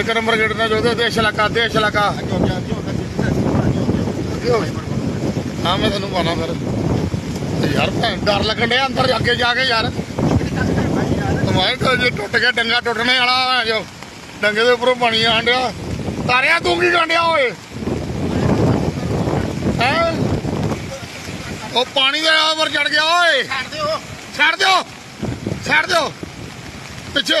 ਇੱਕ number gate ਦਾ ਜੋਦੇ ਦੇਸ਼ ਇਲਾਕਾ ਦੇਸ਼ ਇਲਾਕਾ ਹਾਂ ਮੈਂ ਤੁਹਾਨੂੰ ਪਾਣਾ ਫਿਰ। ਤੇ ਯਾਰ ਭੈਣ ਡਰ ਲੱਗਣ ਡਿਆ ਅੰਦਰ ਅੱਗੇ ਜਾ ਕੇ ਯਾਰ। ਮੈਂ ਤਾਂ ਜੇ ਟੁੱਟ ਗਿਆ ਡੰਗਾ ਟੁੱਟਣੇ ਵਾਲਾ ਹੈ ਜੋ। ਡੰਗੇ ਦੇ ਉੱਪਰੋਂ ਪਾਣੀ ਆਣ ਡਿਆ। ਤਾਰਿਆ ਤੂੰ ਕੀ ਗੰਡਿਆ ਓਏ? ਹੈ? ਉਹ ਪਾਣੀ ਦੇ ਉੱਪਰ ਚੜ ਗਿਆ ਓਏ। ਛੱਡ ਦਿਓ। ਛੱਡ ਦਿਓ। ਛੱਡ ਦਿਓ। ਪਿੱਛੇ